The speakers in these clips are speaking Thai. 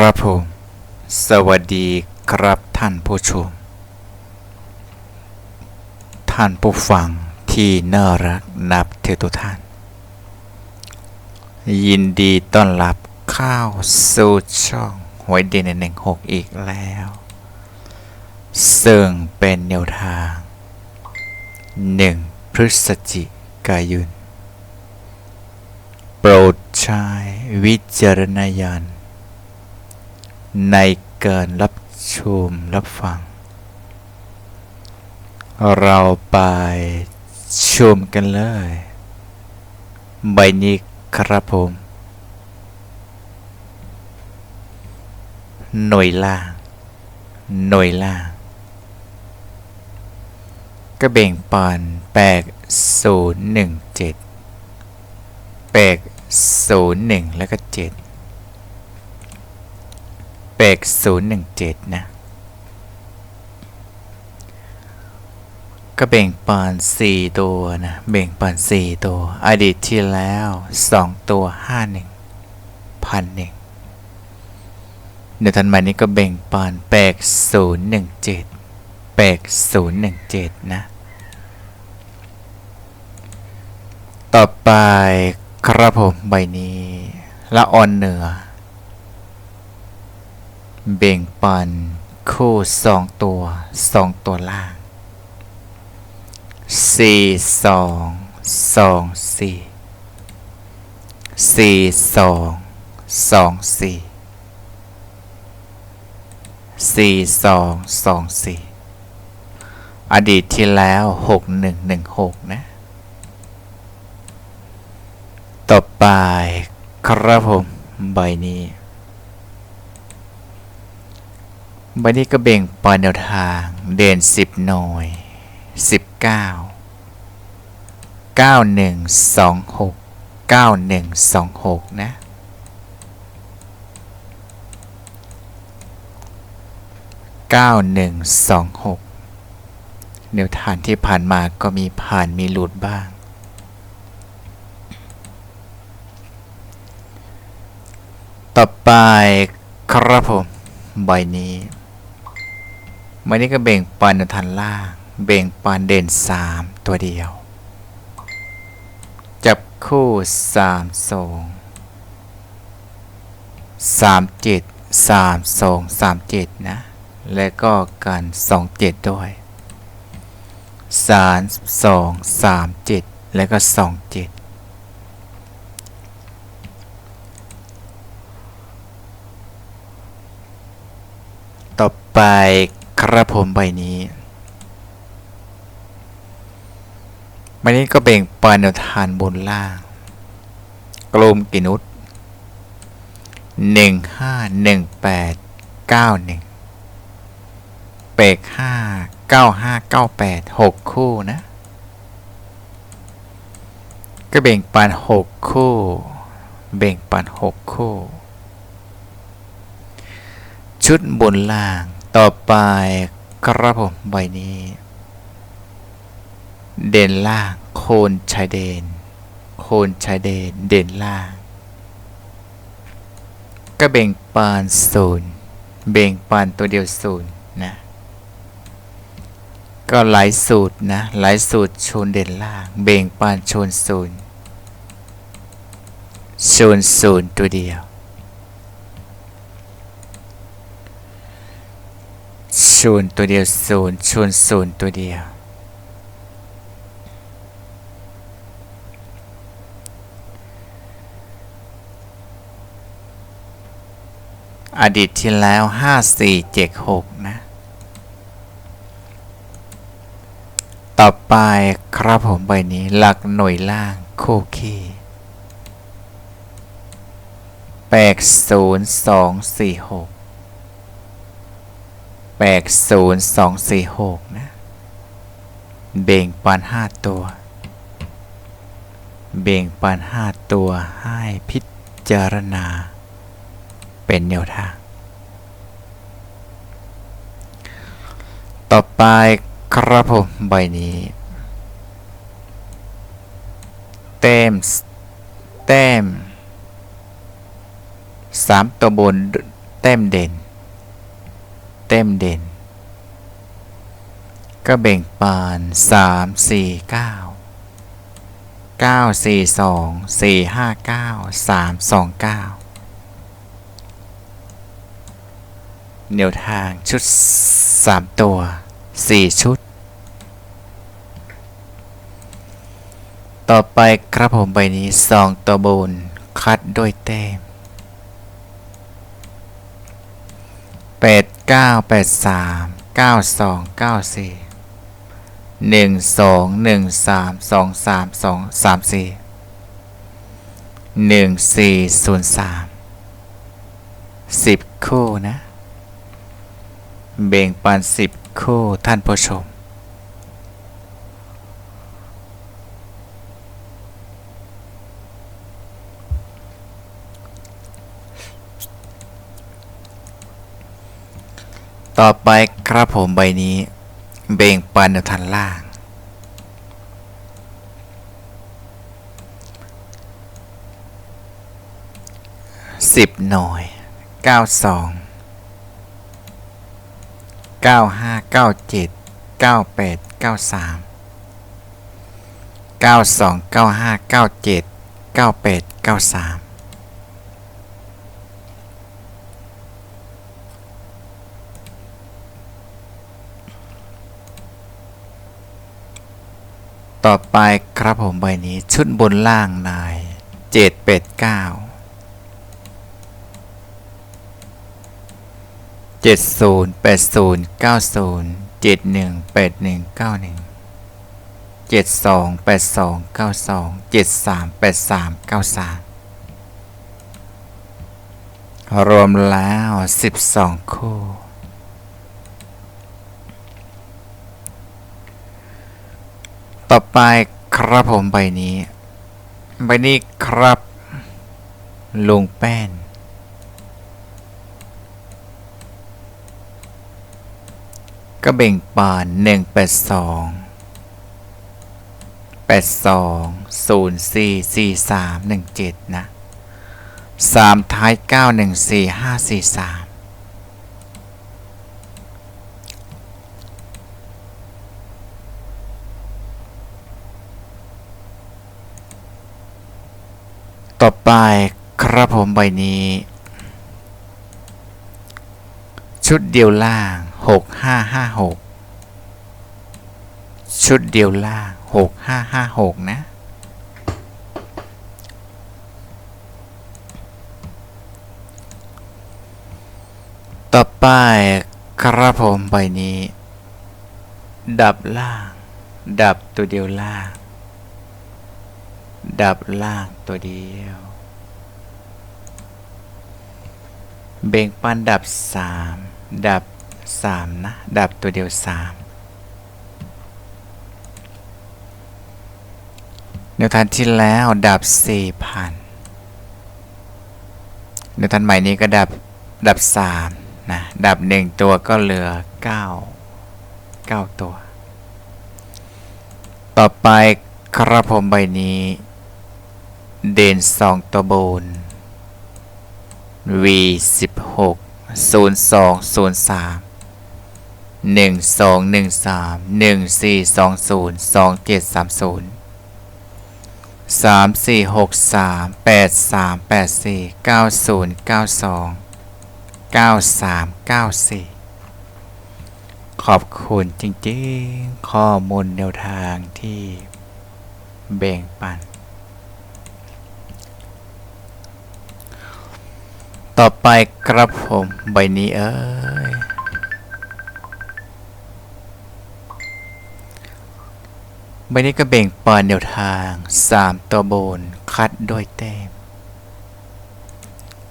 ครับผมสวัสดีครับท่านผู้ชม ท่านผู้ฟังที่น่ารักนับถือทุกท่าน ยินดีต้อนรับเข้าสู่ช่องหวยเด่นหนึ่งหกอีกแล้ว ซึ่งเป็นแนวทางหนึ่งพฤศจิกายน โปรดใช้วิจารณญาณ ในเการรับชมรับฟัง เราไปชมกันเลย ใบนี้ครับผม หน่วยล่าง หน่วยล่าง ก็แบ่งปันแปดศูนย์หนึ่งเจ็ดแปดศูนย์หนึ่งแล้วก็เจ็ด แปดศูนย์หนึ่งเจ็ดนะ ก็แบ่งปันสี่ตัวนะแบ่งปันสี่ตัว อดีตที่แล้วสองตัวห้าหนึ่งพันหนึ่งเดี๋ยวทันมานี้ก็แบ่งปันแปดศูนย์หนึ่งเจ็ดแปดศูนย์หนึ่งเจ็ดนะ ต่อไปครับผมใบนี้ละออนเหนือ เบ่งปัน คู่สองตัวสองตัวล่างสี่สองสองสี่สี่สองสองสี่สี่สองสองสี่อดีตที่แล้วหกหนึ่งหนึ่งหกนะ ต่อไปครับผม ใบนี้ ใบนี้ก็เบ่งปานแนวทางเด่นสิบหน่วยสิบเก้าเก้าหนึ่งสองหกเก้าหนึ่งสองหกนะเก้าหนึ่งสองหกแนวทางที่ผ่านมาก็มีผ่านมีหลุดบ้างต่อไปครับผม ใบนี้ ใบนี้ก็เบ่งปันทันล่าง เบ่งปันเด่นสามตัวเดียว จับคู่สามสองสามเจ็ดสามสองสามเจ็ดนะ และก็กันสองเจ็ดด้วยสามสองสามเจ็ดและก็สองเจ็ดต่อไป ครับผมใบนี้ใบนี้ก็แบ่งปันแนวทานบนล่าง กลมกินุษหนึ่งห้าหนึ่งแปดเก้าหนึ่งเปกห้าเก้าห้าเก้าแปดหกคู่นะก็แบ่งปันหกคู่แบ่งปันหกคู่ ชุดบนล่าง ต่อไปครับผมใบนี้ เด่นล่าง โคนชายเดน โคนชายเดน เด่นล่าง ก็แบ่งปานศูนย์แบ่งปานตัวเดียวศูนย์นะ ก็หลายสูตรนะ หลายสูตรชนเด่นล่าง เบ่งปานชนศูนย์ชนศูนย์ตัวเดียว ศูนย์ตัวเดียวศูนย์ชูนศูนย์ตัวเดียว อดีตที่แล้วห้าสี่เจ็ดหกนะ ต่อไปครับผมใบนี้หลักหน่วยล่างโคคีแปดศูนย์สองสี่หก แปดศูนย์สองสี่หกนะ เบ่งปันห้าตัว เบ่งปันห้าตัวให้พิจารณา เป็นแนวทาง ต่อไปครับผมใบนี้ เต็มแต้มสามตัวบนเต็มเด่น เต็มเด่น ก็เบ่งปานสามสี่เก้าเก้าสี่สองสี่ห้าเก้าสามสองเก้าแนวทางชุดสามตัวสี่ชุด ต่อไปครับผมใบนี้สองตัวบนคัดด้วยแต้ม แปดเก้าแปดสามเก้าสองเก้าสี่หนึ่งสองหนึ่งสามสองสามสองสามสี่หนึ่งสี่ศูนย์สามสิบคู่นะ เบ่งปันสิบคู่ท่านผู้ชม ต่อไปครับผมใบนี้เบ่งปันทันล่าง สิบหน่อยเก้าสอง เก้าห้าเก้าเจ็ด เก้าแปด เก้าสาม เก้าสอง เก้าห้า เก้าเจ็ด เก้าแปด เก้าสาม ต่อไปครับผมใบนี้ชุดบนล่างนายเจ็ดเป็ดเก้าเจ็ดศูนย์แปดศูนย์เก้าศูนย์เจ็ดหนึ่งแปดหนึ่งเก้าหนึ่งเจ็ดสองแปดสองเก้าสองเจ็ดสามแปดสามเก้าสามรวมแล้วสิบสองคู่ ต่อไปครับผมใบนี้ ใบนี้ครับลงแป้น ก็เบ่งปานหนึ่งแปดสองแปดสองศูนย์สี่สี่สามหนึ่งเจ็ดนะสามท้ายเก้าหนึ่งสี่ห้าสี่สาม ต่อไปครับผมใบนี้ ชุดเดียวล่างหกห้าห้าหกชุดเดียวล่างหกห้าห้าหกนะต่อไปครับผมใบนี้ ดับล่าง ดับตัวเดียวล่าง ดับล่างตัวเดียว เบ่งปันดับสามดับสามนะ ดับตัวเดียวสามแนวทางที่แล้วดับสี่พันแนวทางใหม่นี้ก็ดับ ดับสามนะ ดับหนึ่งตัวก็เหลือเก้าเก้าตัว ต่อไปครับผมใบนี้ เด่นสองตัวบน V สิบหกศูนย์สองศูนย์สามหนึ่งสองหนึ่งสามหนึ่งสี่สองศูนย์สองเจ็ดสามศูนย์สามสี่หกสามแปดสามแปดสี่เก้าศูนย์เก้าสองเก้าสามเก้าสี่ขอบคุณจริงๆ ข้อมูลแนวทางที่แบ่งปัน ต่อไปครับผมใบนี้เอ้ยใบนี้ก็เบ่งปานแนวทาง 3 ตัวบน คัดด้วยแต้ม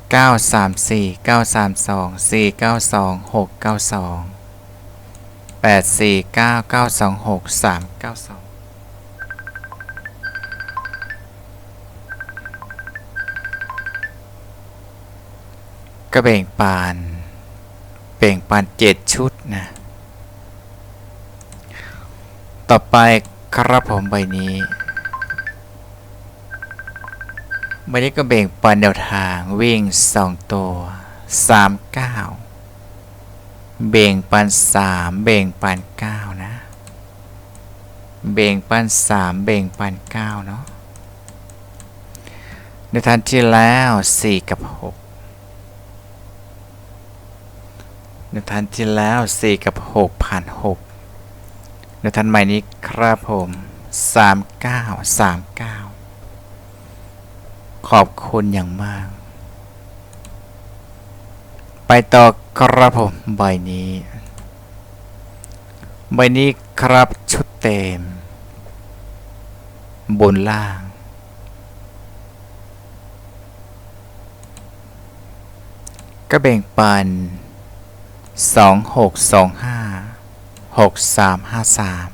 934 932 492 692 849 926 392 ก็แบ่งปานแบ่งปานเจ็ดชุดนะ ต่อไปครับผมใบนี้ใบนี้ก็แบ่งปันแนวทางวิ่งสองตัวสามเก้าเบ่งปันสามเบ่งปันเก้านะ เบ่งปันสามเบ่งปันเก้าเนาะในทันที่แล้วสี่กับหกในทันที่แล้วสี่กับหกผ่านหกในทันใหม่นี้ครับผมสามเก้าสามเก้าขอบคุณอย่างมาก ไปต่อครับผม ใบนี้ ใบนี้ครับชุดเต็ม บนล่างก็แบ่งปัน สองหกสองห้าหกสามห้าสาม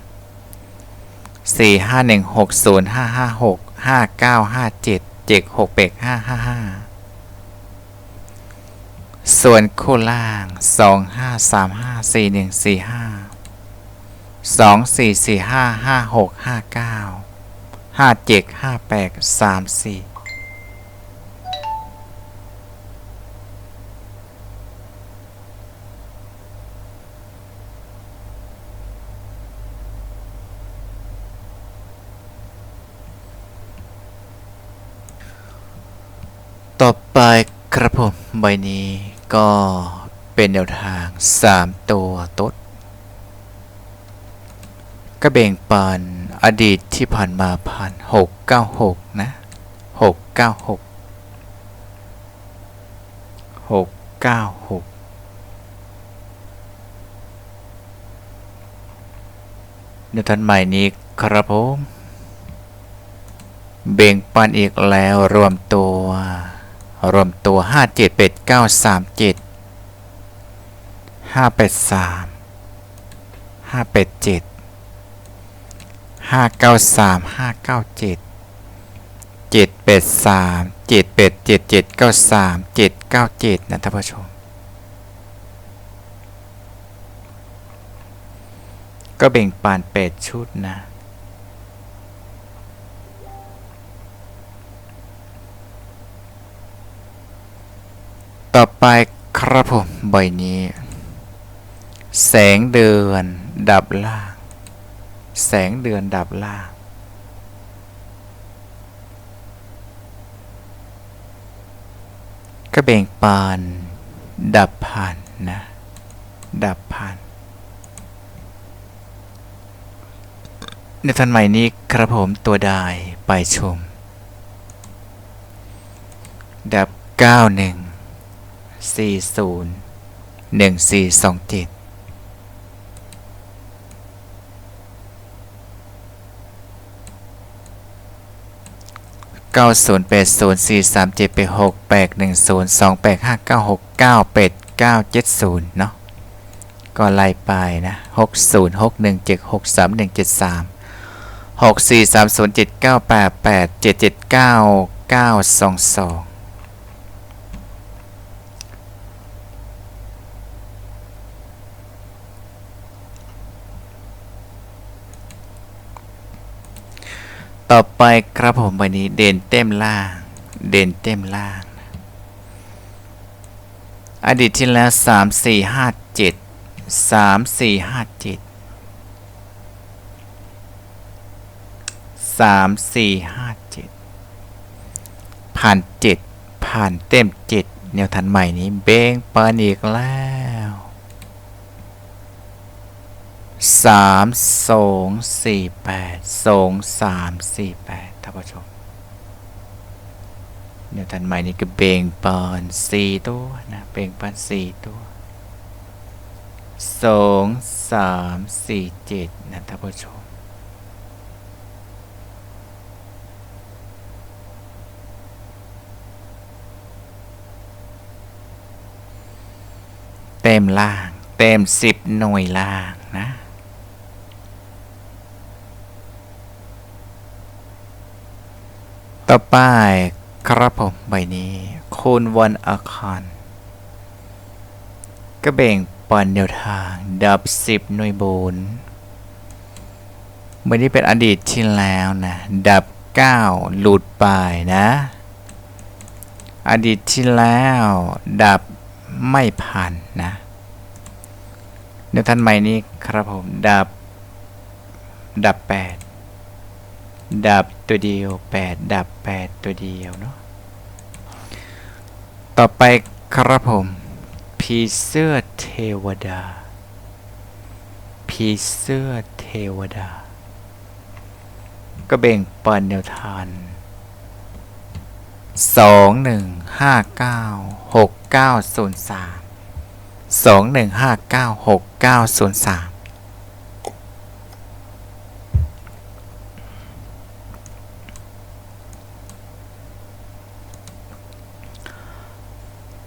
สี่ห้าหนึ่งหกศูนย์ห้าห้าหกห้าเก้าห้าเจ็ดเจ็ดหกเปกห้าห้าห้าส่วนคู่ล่างสองห้าสามห้าสี่หนึ่งสี่ห้าสองสี่สี่ห้าห้าหกห้าเก้าห้าเจ็ดห้าแปดสามสี่ ไปครับผมใบนี้ก็เป็นแนวทาง 3 ตัวตดก็แบ่งปันอดีตที่ผ่านมาผ่าน696 นะ 696 696ในทันใหม่นี้ครับผม เบ่งปันอีกแล้วรวมตัว รวมตัว 5 7 8 9 3 7 5 8 3 5 8 7 5 9 3 5 9 7 7 8 3 7 8 7 7 9 3 7 9 7 นะท่านผู้ชม ก็เบ่งปาน8ชุดนะ ต่อไปครับผมใบนี้ แสงเดือนดับล่าง แสงเดือนดับล่างก็เบ่งปาน ดับผ่านนะ ดับผ่านในทันใหม่นี้ครับผมตัวได้ไปชม ดับ 91 40 1427เก้าศูนย์แปดศูนย์สี่สามเจ็ดแปดหกแปดหนึ่งศูนย์สองแปดห้าเก้าหกเก้าแปดเก้าเจ็ดศูนย์เนาะก็ไล่ไปนะหกศูนย์หกหนึ่งเจ็ดหกสามหนึ่งเจ็ดสามหกสี่สามศูนย์เจ็ดเก้าแปดแปดเจ็ดเจ็ดเก้าเก้าสองสอง ต่อไปครับผมวันนี้เด่นเต็มล่าง เด่นเต็มล่าง อดีตที่แล้วสามสี่ห้าเจ็ดสามสี่ห้าเจ็ดสามสี่ห้าเจ็ดผ่านเจ็ดผ่านเต็มเจ็ดแนวทันใหม่นี้เบ้งปานอีกแล้ว สามสองสี่แปดสองสามสี่แปดท่านผู้ชมแนวทันใหม่นี้ก็เบ่งปานสี่ตัวนะเบ่งปานสี่ตัวสองสามสี่เจ็ดนะท่านผู้ชมเต็มล่าง เต็มสิบหน่วยล่างนะ ต่อไปครับผมใบนี้คูณวันอาคารก็แบ่งปันแนวทาง ดับสิบหน่วยบนใบนี้เป็นอดีตที่แล้วนะ ดับเก้าหลุดไปนะ อดีตที่แล้ว ดับไม่ผ่านนะเดี๋ยวท่านใหม่นี้ครับผม ดับ ดับแป ดับตัวเดียวแปดดับแปดตัวเดียวเนาะต่อไปครับผม ผีเสื้อเทวดา ผีเสื้อเทวดา ก็เบ่งปันแนวทานสองหนึ่งห้าเก้าหกเก้าศูนย์สามสองหนึ่งห้าเก้าหกเก้าศูนย์สาม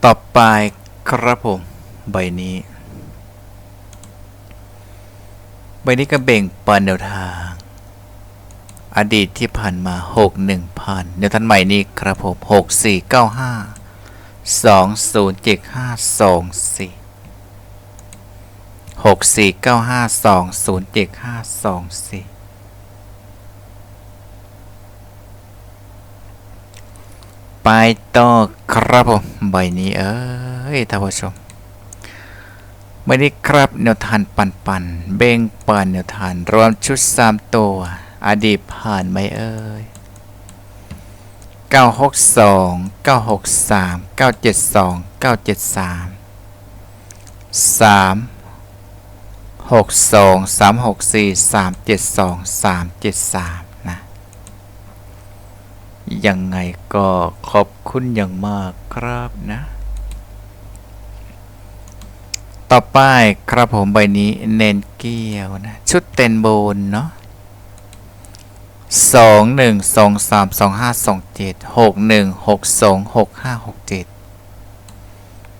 ต่อไปครับผม ใบนี้ ใบนี้ก็เบ่งปันแนวทาง อดีตที่ผ่านมา 6 1พันแนวทางใหม่นี้ครับผม 6 4 9 5 2 0 7 5 2 4 6 4 9 5 2 0 7 5 2 4 ไปต่อครับผมใบนี้เอ้ยท่านผู้ชมไม่ได้ครับแนวทานปันปันเบ่งปันแนวทานรวมชุดสามตัวอดีตผ่านไหมเอ่ย962 963 972 973 3 62 364 372 373 ยังไงก็ขอบคุณอย่างมากครับนะ ต่อไปครับผมใบนี้เน้นเกี้ยวนะ ชุดเต็นโบนเนาะสองหนึ่งสองสามสองห้าสองเจ็ดหกหนึ่งหกสองหกห้าหกเจ็ด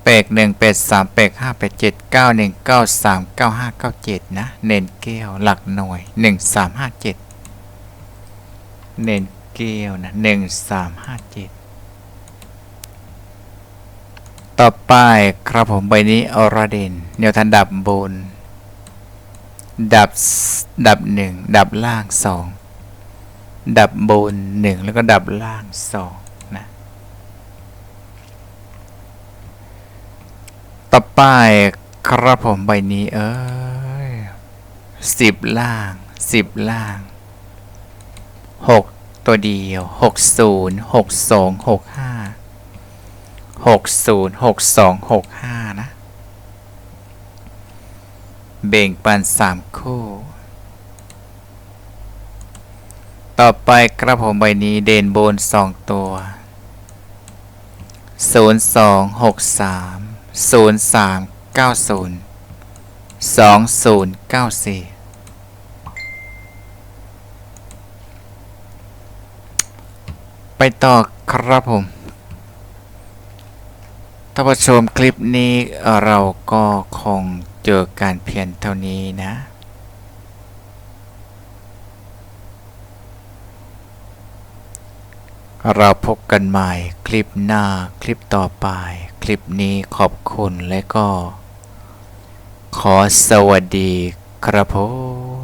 แปดหนึ่งแปดสามแปดห้าแปดเจ็ดเก้าหนึ่งเก้าสามเก้าห้าเก้าเจ็ดนะ เน้นเกี้ยวหลักหน่วยหนึ่งสามห้าเจ็ดเน้น เกี้ยวนะหนึ่งสามห้าเจ็ดต่อไปครับผมใบนี้ออราเดนแนวทันดับบน ดับดับหนึ่งดับล่างสองดับบนหนึ่งแล้วก็ดับล่างสองนะต่อไปครับผมใบนี้เอ้ยสิบล่างสิบล่าง ตัวเดียว 60 62 65 60 62 65 นะ เบ่งปัน 3 คู่ ต่อไปกระผมใบนี้เด่นโบน 2 ตัว 02 63 03 90 2094 ต่อครับผม ท่านผู้ชมคลิปนี้เราก็คงเจอการเพียงเท่านี้นะเราพบกันใหม่คลิปหน้าคลิปต่อไป คลิปนี้ขอบคุณและก็ ขอสวัสดีครับผม